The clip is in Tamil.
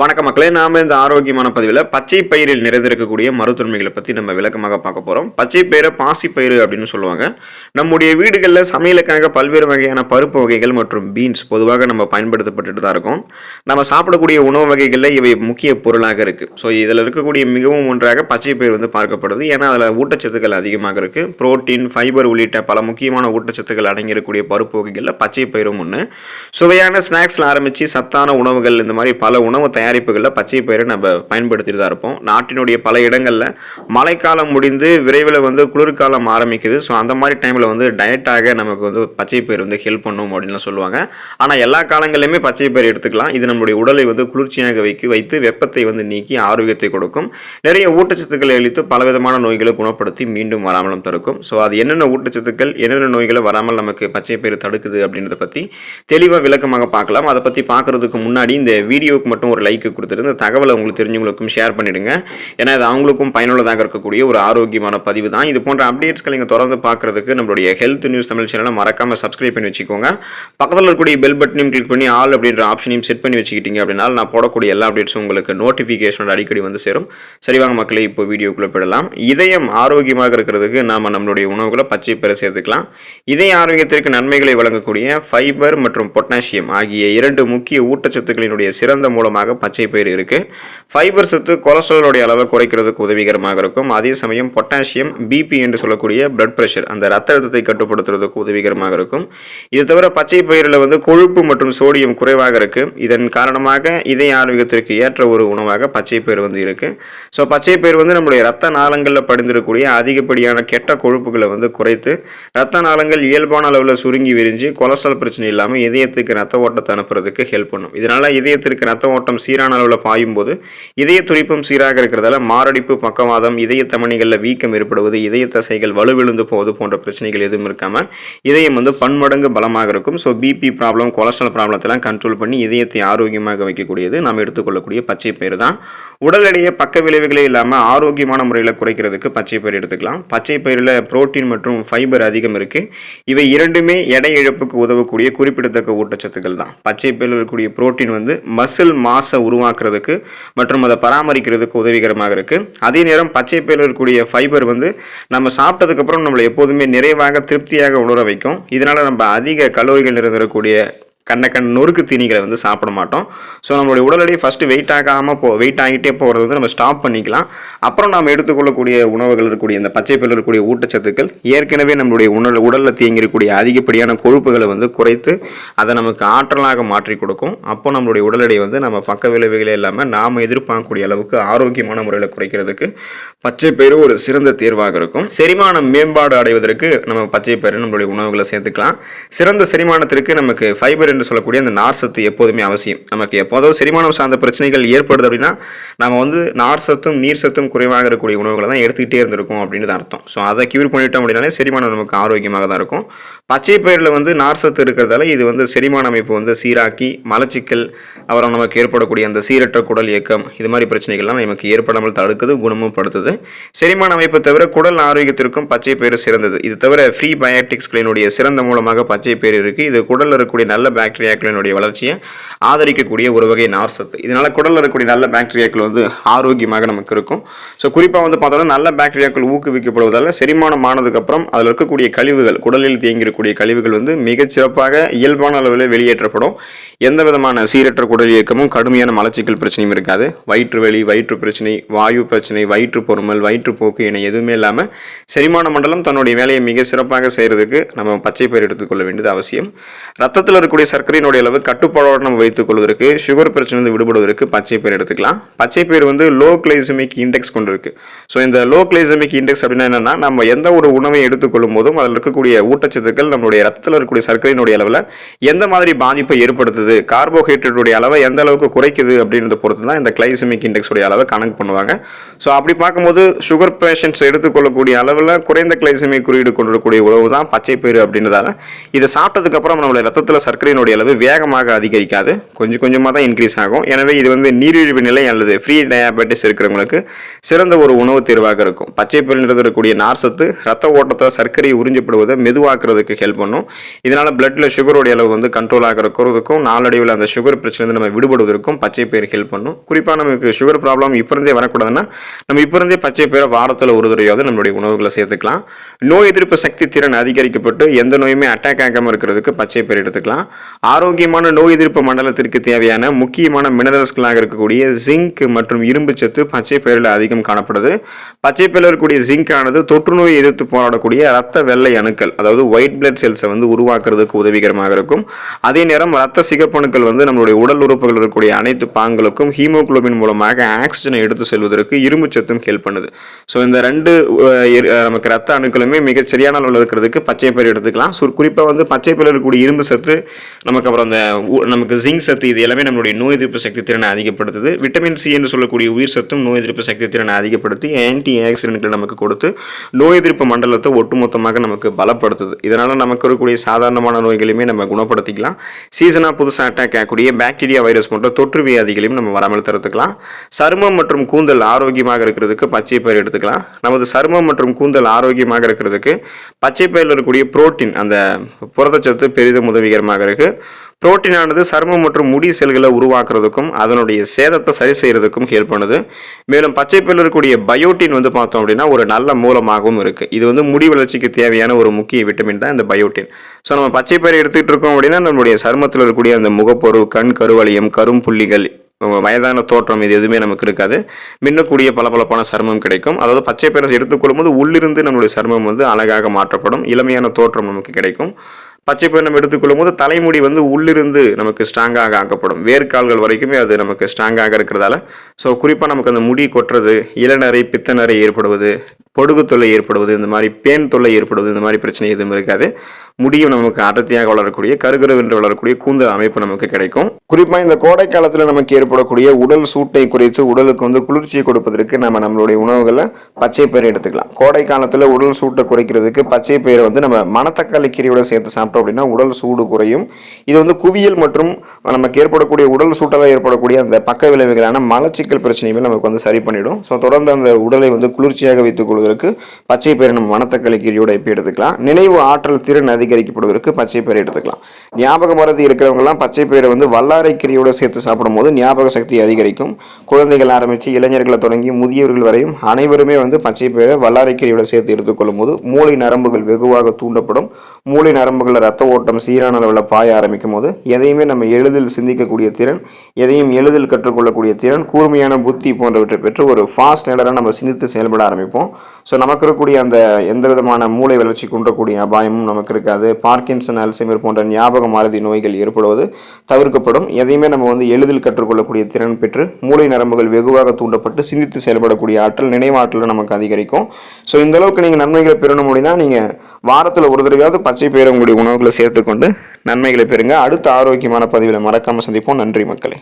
வணக்க மக்களே நாம இந்த ஆரோக்கியமான பதிவில் பச்சை பயிரில் நிறைந்திருக்கக்கூடிய மருத்துவமைகளை பற்றி நம்ம விளக்கமாக பார்க்க போகிறோம் பச்சை பயிரை பயிறு அப்படின்னு சொல்லுவாங்க. நம்முடைய வீடுகளில் சமையலுக்காக பல்வேறு வகையான பருப்பு வகைகள் மற்றும் பீன்ஸ் பொதுவாக நம்ம பயன்படுத்தப்பட்டுட்டு தான் இருக்கோம். நம்ம சாப்பிடக்கூடிய உணவு வகைகளில் இவை முக்கிய பொருளாக இருக்குது ஸோ இதில் இருக்கக்கூடிய மிகவும் ஒன்றாக பச்சை பயிர் வந்து பார்க்கப்படுது. ஏன்னா அதில் ஊட்டச்சத்துக்கள் அதிகமாக இருக்குது புரோட்டீன் ஃபைபர் உள்ளிட்ட பல முக்கியமான ஊட்டச்சத்துக்கள் அடங்கியிருக்கக்கூடிய பருப்பு வகைகளில் பச்சை பயிரும் ஒன்று சுவையான ஸ்நாக்ஸில் ஆரம்பித்து சத்தான உணவுகள் இந்த மாதிரி பல உணவு தயார் தயாரிப்புகளில் பச்சை பயிரை நம்ம பயன்படுத்திட்டு தான் இருப்போம். நாட்டினுடைய பல இடங்களில் மழைக்காலம் முடிந்து விரைவில் வந்து குளிர்காலம் ஆரம்பிக்குது. ஸோ அந்த மாதிரி டைமில் வந்து டயட்டாக நமக்கு வந்து பச்சை பயிர் வந்து ஹெல்ப் பண்ணும் அப்படின்லாம் சொல்லுவாங்க. ஆனால் எல்லா காலங்களிலுமே பச்சை பயிர் எடுத்துக்கலாம். இது நம்மளுடைய உடலை வந்து குளிர்ச்சியாக வைக்க வைத்து வெப்பத்தை வந்து நீக்கி ஆரோக்கியத்தை கொடுக்கும். நிறைய ஊட்டச்சத்துக்களை அளித்து பலவிதமான நோய்களை குணப்படுத்தி மீண்டும் வராமலும் தடுக்கும். ஸோ அது என்னென்ன ஊட்டச்சத்துக்கள் என்னென்ன நோய்களை வராமல் நமக்கு பச்சை பயிர் தடுக்குது அப்படின்றத பற்றி தெளிவாக விளக்கமாக பார்க்கலாம். அதை பற்றி பார்க்குறதுக்கு முன்னாடி இந்த வீடியோவுக்கு மட்டும் ஒரு லைக் கொடுத்துட்டு இந்த தகவலை உங்களுக்கு தெரிஞ்சவங்களுக்கும் ஷேர் பண்ணிவிடுங்க ஏன்னா இது அவங்களுக்கும் பயனுள்ளதாக இருக்கக்கூடிய ஒரு ஆரோக்கியமான பதிவு தான் இது போன்ற அப்டேட்ஸ்களை நீங்கள் தொடர்ந்து பார்க்குறதுக்கு நம்மளுடைய ஹெல்த் நியூஸ் தமிழ் சேனலை மறக்காமல் சப்ஸ்கிரைப் பண்ணி வச்சுக்கோங்க. பக்கத்தில் இருக்கக்கூடிய பெல் பட்டனையும் கிளிக் பண்ணி ஆல் அப்படின்ற ஆப்ஷனையும் செட் பண்ணி வச்சுக்கிட்டீங்க அப்படின்னா நான் போடக்கூடிய எல்லா அப்டேட்ஸும் உங்களுக்கு நோட்டிஃபிகேஷனோட அடிக்கடி வந்து சேரும். சரிவாங்க மக்களே இப்போ வீடியோக்குள்ளே போயிடலாம். இதயம் ஆரோக்கியமாக இருக்கிறதுக்கு நாம் நம்மளுடைய உணவுகளை பச்சை பெற சேர்த்துக்கலாம். இதய ஆரோக்கியத்திற்கு நன்மைகளை வழங்கக்கூடிய ஃபைபர் மற்றும் பொட்டாசியம் ஆகிய இரண்டு முக்கிய ஊட்டச்சத்துக்களினுடைய சிறந்த மூலமாக பச்சை பயிர் இருக்குது ஃபைபர் சத்து கொலஸ்ட்ராலோடைய அளவை குறைக்கிறதுக்கு உதவிகரமாக இருக்கும். அதே சமயம் பொட்டாசியம் பிபி என்று சொல்லக்கூடிய பிளட் ப்ரெஷர் அந்த ரத்த அழுத்தத்தை கட்டுப்படுத்துறதுக்கு உதவிகரமாக இருக்கும். இது தவிர பச்சை பயிரில் வந்து கொழுப்பு மற்றும் சோடியம் குறைவாக இருக்குது இதன் காரணமாக இதய ஆரோக்கியத்திற்கு ஏற்ற ஒரு உணவாக பச்சை பயிர் வந்து இருக்குது ஸோ பச்சை பயிர் வந்து நம்முடைய ரத்த நாளங்களில் படிந்திருக்கக்கூடிய அதிகப்படியான கெட்ட கொழுப்புகளை வந்து குறைத்து ரத்த நாளங்கள் இயல்பான அளவில் சுருங்கி விரிஞ்சு கொலஸ்ட்ரால் பிரச்சனை இல்லாமல் இதயத்துக்கு ரத்த ஓட்டத்தை அனுப்புறதுக்கு ஹெல்ப் பண்ணும். இதனால் இதயத்திற்கு ரத்த ஓட்டம் சீரான அளவில் பாயும் போது இதய துடிப்பும் சீராக இருக்கிறதால மாரடைப்பு பக்கவாதம் இதய தமணிகளில் வீக்கம் ஏற்படுவது இதய தசைகள் வலுவிழுந்து போவது போன்ற பிரச்சனைகள் எதுவும் இருக்காமல் இதயம் வந்து பன்மடங்கு பலமாக இருக்கும். ஸோ பிபி ப்ராப்ளம் கொலஸ்ட்ரால் ப்ராப்ளத்தெல்லாம் கண்ட்ரோல் பண்ணி இதயத்தை ஆரோக்கியமாக வைக்கக்கூடியது. நாம் எடுத்துக்கொள்ளக்கூடிய பச்சை பயிர் தான். உடல் எடையை பக்க விளைவுகளே இல்லாமல் ஆரோக்கியமான முறையில் குறைக்கிறதுக்கு பச்சை பயிர் எடுத்துக்கலாம். பச்சை பயிரில் புரோட்டீன் மற்றும் ஃபைபர் அதிகம் இருக்குது இவை இரண்டுமே எடை இழப்புக்கு உதவக்கூடிய குறிப்பிடத்தக்க ஊட்டச்சத்துக்கள் தான். பச்சை பயிரில் இருக்கக்கூடிய புரோட்டீன் வந்து மசில் மாச உருவாக்குறதுக்கு மற்றும் அதை பராமரிக்கிறதுக்கு உதவிகரமாக இருக்குது அதே நேரம் பச்சை பயிரில் இருக்கக்கூடிய ஃபைபர் வந்து நம்ம சாப்பிட்டதுக்கப்புறம் நம்மளை எப்போதுமே நிறைவாக திருப்தியாக உணர வைக்கும். இதனால் நம்ம அதிக கலோரிகள் நிறைந்திருக்கக்கூடிய கண்ண கண் நொறுக்கு தீனிகளை வந்து சாப்பிட மாட்டோம். ஸோ நம்மளுடைய உடல் எடை ஃபஸ்ட்டு வெயிட் ஆகாமல் போ வெயிட் ஆகிட்டே போகிறது வந்து நம்ம ஸ்டாப் பண்ணிக்கலாம். அப்புறம் நாம் எடுத்துக்கொள்ளக்கூடிய உணவுகள் இருக்கக்கூடிய இந்த பச்சை பயிரில் இருக்கக்கூடிய ஊட்டச்சத்துக்கள் ஏற்கனவே நம்மளுடைய உணல் உடலில் தேங்கியிருக்கக்கூடிய அதிகப்படியான கொழுப்புகளை வந்து குறைத்து அதை நமக்கு ஆற்றலாக மாற்றி கொடுக்கும். அப்போ நம்மளுடைய உடல் எடை வந்து நம்ம பக்க விளைவுகளே இல்லாமல் நாம் எதிர்பார்க்கக்கூடிய அளவுக்கு ஆரோக்கியமான முறையில் குறைக்கிறதுக்கு பச்சை பயிறு ஒரு சிறந்த தேர்வாக இருக்கும். செரிமானம் மேம்பாடு அடைவதற்கு நம்ம பச்சை பயிறு நம்மளுடைய உணவுகளை சேர்த்துக்கலாம். சிறந்த செரிமானத்திற்கு நமக்கு ஃபைபர் என்று சொல்லக்கூடிய அந்த நார் சத்து எப்போதுமே அவசியம். நமக்கு எப்போதாவது செரிமானம் சார்ந்த பிரச்சனைகள் ஏற்படுது அப்படின்னா நம்ம வந்து நார் சத்தும் நீர் சத்தும் குறைவாக இருக்கக்கூடிய உணவுகளை தான் எடுத்துக்கிட்டே இருந்திருக்கும் அப்படின்னு அர்த்தம். ஸோ அதை கியூர் பண்ணிட்டோம் அப்படின்னாலே செரிமானம் நமக்கு ஆரோக்கியமாக தான் இருக்கும். பச்சை பயிரில் வந்து நார் சத்து இருக்கிறதால இது வந்து செரிமான அமைப்பு வந்து சீராக்கி மலச்சிக்கல் அப்புறம் நமக்கு ஏற்படக்கூடிய அந்த சீரற்ற குடல் இயக்கம் இது மாதிரி பிரச்சனைகள்லாம் நமக்கு ஏற்படாமல் தடுக்குது குணமும் படுத்துது. செரிமான அமைப்பு தவிர குடல் ஆரோக்கியத்திற்கும் பச்சை பயிர் சிறந்தது. இது தவிர ஃப்ரீ பயாட்டிக்ஸ்களினுடைய சிறந்த மூலமாக பச்சை பயிர் இருக்குது இது குடலில் இருக்கக்கூடிய நல்ல பாக்டீரியாக்களினுடைய வளர்ச்சியை ஆதரிக்கக்கூடிய ஒரு வகை நார் சத்து. இதனால் குடலில் இருக்கக்கூடிய நல்ல பாக்டீரியாக்கள் வந்து ஆரோக்கியமாக நமக்கு இருக்கும். ஸோ குறிப்பாக வந்து பார்த்தோன்னா நல்ல பாக்டீரியாக்கள் ஊக்குவிக்கப்படுவதால் செரிமானம் ஆனதுக்கப்புறம் அதில் இருக்கக்கூடிய கழிவுகள் குடலில் தேங்கியிருக்கக்கூடிய கழிவுகள் வந்து மிகச்சிறப்பாக இயல்பான அளவில் வெளியேற்றப்படும். எந்த விதமான சீரற்ற குடல் இயக்கமும் கடுமையான மலச்சிக்கல் பிரச்சனையும் இருக்காது. வயிற்று வலி வயிற்று பிரச்சனை வாயு பிரச்சனை வயிற்று பொறுமல் வயிற்றுப்போக்கு என எதுவுமே இல்லாமல் செரிமான மண்டலம் தன்னுடைய வேலையை மிக சிறப்பாக செய்கிறதுக்கு நம்ம பச்சை பயிர் எடுத்துக்கொள்ள வேண்டியது அவசியம். ரத்தத்தில் இருக்கக்கூடிய சர்க்கரையினுடைய அளவு கட்டுப்பாடோடு நம்ம வைத்துக் கொள்வதற்கு சுகர் பிரச்சனை வந்து விடுபடுவதற்கு பச்சை பயிர் எடுத்துக்கலாம். பச்சை பயிர் வந்து லோ கிளைசமிக் இண்டெக்ஸ் கொண்டு இருக்கு ஸோ இந்த லோ கிளைசமிக் இண்டெக்ஸ் அப்படின்னா என்னன்னா நம்ம எந்த ஒரு உணவை எடுத்துக்கொள்ளும் போதும் அதில் இருக்கக்கூடிய ஊட்டச்சத்துக்கள் நம்மளுடைய ரத்தத்தில் இருக்கக்கூடிய சர்க்கரையினுடைய அளவில் எந்த மாதிரி பாதிப்பை ஏற்படுத்துது கார்போஹைட்ரேட்டுடைய அளவை எந்த அளவுக்கு குறைக்குது அப்படின்றத பொறுத்து தான் இந்த கிளைசமிக் இண்டெக்ஸுடைய அளவை கணக்கு பண்ணுவாங்க. ஸோ அப்படி பார்க்கும்போது சுகர் பேஷண்ட்ஸ் எடுத்துக்கொள்ளக்கூடிய அளவில் குறைந்த கிளைசமிக் குறியீடு கொண்டிருக்கக்கூடிய உணவு தான் பச்சை பயிறு அப்படின்றதால இதை சாப்பிட்டதுக்கப்புறம் நம்மளுடைய ரத்தத்தில் சர்க்கரையினுடைய யூரியானுடைய அளவு வேகமாக அதிகரிக்காது. கொஞ்சம் கொஞ்சமாக தான் இன்க்ரீஸ் ஆகும். எனவே இது வந்து நீரிழிவு நிலை அல்லது ஃப்ரீ டயாபெட்டிஸ் இருக்கிறவங்களுக்கு சிறந்த ஒரு உணவு தேர்வாக இருக்கும். பச்சை பயிரில் இருக்கக்கூடிய நார்சத்து ரத்த ஓட்டத்தை சர்க்கரை உறிஞ்சப்படுவதை மெதுவாக்குறதுக்கு ஹெல்ப் பண்ணும். இதனால் பிளட்டில் சுகருடைய அளவு வந்து கண்ட்ரோல் இருக்கிறதுக்கும் நாளடைவில் அந்த சுகர் பிரச்சனை நம்ம விடுபடுவதற்கும் பச்சை பயிர் ஹெல்ப் பண்ணும். குறிப்பாக நமக்கு சுகர் ப்ராப்ளம் இப்பருந்தே வரக்கூடாதுன்னா நம்ம இப்போ இருந்தே பச்சை பயிரை வாரத்தில் ஒரு தடவையாவது நம்மளுடைய உணவுகளை சேர்த்துக்கலாம். நோய் எதிர்ப்பு சக்தி திறன் அதிகரிக்கப்பட்டு எந்த நோயுமே அட்டாக் ஆகாமல் இருக்கிறதுக்கு பச்சை பயிர் எடுத்துக்கலாம். ஆரோக்கியமான நோய் எதிர்ப்பு மண்டலத்திற்கு தேவையான முக்கியமான மினரல்ஸ்களாக இருக்கக்கூடிய ஜிங்க் மற்றும் இரும்பு சத்து பச்சை பயிரில் அதிகம் காணப்படுது. பச்சை பயிரில் இருக்கக்கூடிய ஜிங்க் ஆனது தொற்று நோய் எதிர்த்து போராடக்கூடிய ரத்த வெள்ளை அணுக்கள் அதாவது ஒயிட் பிளட் செல்ஸை வந்து உருவாக்குறதுக்கு உதவிகரமாக இருக்கும். அதே நேரம் ரத்த சிகப்பணுக்கள் வந்து நம்மளுடைய உடல் உறுப்புகள் இருக்கக்கூடிய அனைத்து பாங்களுக்கும் ஹீமோகுளோபின் மூலமாக ஆக்சிஜனை எடுத்து செல்வதற்கு இரும்பு சத்தும் ஹெல்ப் பண்ணுது. ஸோ இந்த ரெண்டு நமக்கு ரத்த அணுக்களுமே மிகச் சரியான அளவில் இருக்கிறதுக்கு பச்சை பயிர் எடுத்துக்கலாம். ஸோ குறிப்பாக வந்து பச்சை பயிரில் இருக்கக்கூடிய இரும்பு சத்து நமக்கு அப்புறம் அந்த உ- நமக்கு ஜிங்க் சத்து இது எல்லாமே நம்மளுடைய நோய் எதிர்ப்பு சக்தி திறனை அதிகப்படுத்துது. விட்டமின் சி என்று சொல்லக்கூடிய உயிர் சத்தும் நோய் எதிர்ப்பு சக்தி திறனை அதிகப்படுத்தி ஆன்டி ஆக்சிடென்ட்களை நமக்கு கொடுத்து நோய் எதிர்ப்பு மண்டலத்தை ஒட்டுமொத்தமாக நமக்கு பலப்படுத்துது. இதனால் நமக்கு இருக்கக்கூடிய சாதாரணமான நோய்களையுமே நம்ம குணப்படுத்திக்கலாம். சீசனாக புதுசாக அட்டாக் ஆகக்கூடிய பாக்டீரியா வைரஸ் போன்ற தொற்று வியாதிகளையும் நம்ம வராமல் தடுத்துக்கலாம் சருமம் மற்றும் கூந்தல் ஆரோக்கியமாக இருக்கிறதுக்கு பச்சை பயிர் எடுத்துக்கலாம். நமது சருமம் மற்றும் கூந்தல் ஆரோக்கியமாக இருக்கிறதுக்கு பச்சை பயிரில் இருக்கக்கூடிய புரோட்டீன் அந்த புரதச்சத்து பெரிதும் உதவிகரமாக இருக்குது புரோட்டீனானது சருமம் மற்றும் முடி செல்களை உருவாக்குறதுக்கும் அதனுடைய சேதத்தை சரி செய்கிறதுக்கும் ஹெல்ப் பண்ணுது. மேலும் பச்சை பயிரில் இருக்கக்கூடிய பயோட்டின் வந்து பார்த்தோம் அப்படின்னா ஒரு நல்ல மூலமாகவும் இருக்குது இது வந்து முடி வளர்ச்சிக்கு தேவையான ஒரு முக்கிய விட்டமின் தான் இந்த பயோட்டின். ஸோ நம்ம பச்சை பயிரை எடுத்துக்கிட்டு இருக்கோம் அப்படின்னா நம்மளுடைய சருமத்தில் இருக்கக்கூடிய அந்த முகப்பொரு கண் கருவளையம் கரும்புள்ளிகள் வயதான தோற்றம் இது எதுவுமே நமக்கு இருக்காது. மின்னக்கூடிய பளபளப்பான சருமம் கிடைக்கும். அதாவது பச்சை பயிரை எடுத்துக்கொள்ளும்போது உள்ளிருந்து நம்மளுடைய சருமம் வந்து அழகாக மாற்றப்படும். இளமையான தோற்றம் நமக்கு கிடைக்கும். பச்சை பயணம் நம்ம எடுத்துக்கொள்ளும் போது தலைமுடி வந்து உள்ளிருந்து நமக்கு ஸ்ட்ராங்காக ஆக்கப்படும். வேர்க்கால்கள் வரைக்குமே அது நமக்கு ஸ்ட்ராங்காக இருக்கிறதால ஸோ குறிப்பாக நமக்கு அந்த முடி கொட்டுறது இளநரை பித்தநரை ஏற்படுவது பொடுகு தொல்லை ஏற்படுவது இந்த மாதிரி பேன் தொல்லை ஏற்படுவது இந்த மாதிரி பிரச்சனை எதுவும் இருக்காது. முடியும் நமக்கு அடர்த்தியாக வளரக்கூடிய கருகருவென்று வளரக்கூடிய கூந்தல் அமைப்பு நமக்கு கிடைக்கும். குறிப்பாக இந்த கோடை காலத்தில் நமக்கு ஏற்படக்கூடிய உடல் சூட்டை குறைத்து உடலுக்கு வந்து குளிர்ச்சியை கொடுப்பதற்கு நம்ம நம்மளுடைய உணவுகளை பச்சை பயிரை எடுத்துக்கலாம். கோடை காலத்தில் உடல் சூட்டை குறைக்கிறதுக்கு பச்சை பயிரை வந்து நம்ம மணத்தக்காளி கீரையோட சேர்த்து சாப்பிட்டோம் அப்படின்னா உடல் சூடு குறையும். இது வந்து குவியல் மற்றும் நமக்கு ஏற்படக்கூடிய உடல் சூட்டால் ஏற்படக்கூடிய அந்த பக்க விளைவுகளான மலச்சிக்கல் பிரச்சனையுமே நமக்கு வந்து சரி பண்ணிடும். ஸோ தொடர்ந்து அந்த உடலை வந்து குளிர்ச்சியாக வைத்துக் கொள்வதற்கு பச்சை பயிர் நம்ம மணத்தக்காளி கீரியோட இப்போ எடுத்துக்கலாம்? நினைவு ஆற்றல் திறன் அதிகரிக்கப்படுவதற்கு பச்சை பயிரை எடுத்துக்கலாம். ஞாபக மறதி இருக்கிறவங்கலாம் பச்சை பயிரை வந்து வல்லாரை கீரையோட சேர்த்து சாப்பிடும்போது ஞாபக சக்தி அதிகரிக்கும். குழந்தைகள் ஆரம்பித்து இளைஞர்களை தொடங்கி முதியவர்கள் வரையும் அனைவருமே வந்து பச்சை பயிரை வல்லாரை கீரியோட சேர்த்து எடுத்துக்கொள்ளும் போது மூளை நரம்புகள் வெகுவாக தூண்டப்படும். மூளை ரத்த ஓட்டம் சீரான அளவில் பாய ஆரம்பிக்கும் போது எதையுமே நம்ம எளிதில் சிந்திக்கக்கூடிய திறன் எதையும் எளிதில் கற்றுக்கொள்ளக்கூடிய திறன் கூர்மையான புத்தி போன்றவற்றை பெற்று ஒரு ஃபாஸ்ட் நேடராக நம்ம சிந்தித்து செயல்பட ஆரம்பிப்போம். ஸோ நமக்கு இருக்கக்கூடிய அந்த எந்த விதமான மூளை வளர்ச்சி குன்றக்கூடிய அபாயமும் நமக்கு இருக்காது. பார்க்கின்சன் அல்சைமர் போன்ற ஞாபக மாறுதி நோய்கள் ஏற்படுவது தவிர்க்கப்படும். எதையுமே நம்ம வந்து எளிதில் கற்றுக்கொள்ளக்கூடிய திறன் பெற்று மூளை நரம்புகள் வெகுவாக தூண்டப்பட்டு சிந்தித்து செயல்படக்கூடிய ஆற்றல் நினைவாற்றல் நமக்கு அதிகரிக்கும். ஸோ இந்த அளவுக்கு நீங்கள் நன்மைகளை பெறணும் அப்படின்னா நீங்கள் வாரத்தில் ஒரு தடவையாவது பச்சை பயிரை உங்களுடைய உணவுகளை சேர்த்துக்கொண்டு நன்மைகளை பெறுங்க. அடுத்த ஆரோக்கியமான பதிவில் மறக்காமல் சந்திப்போம். நன்றி மக்களே.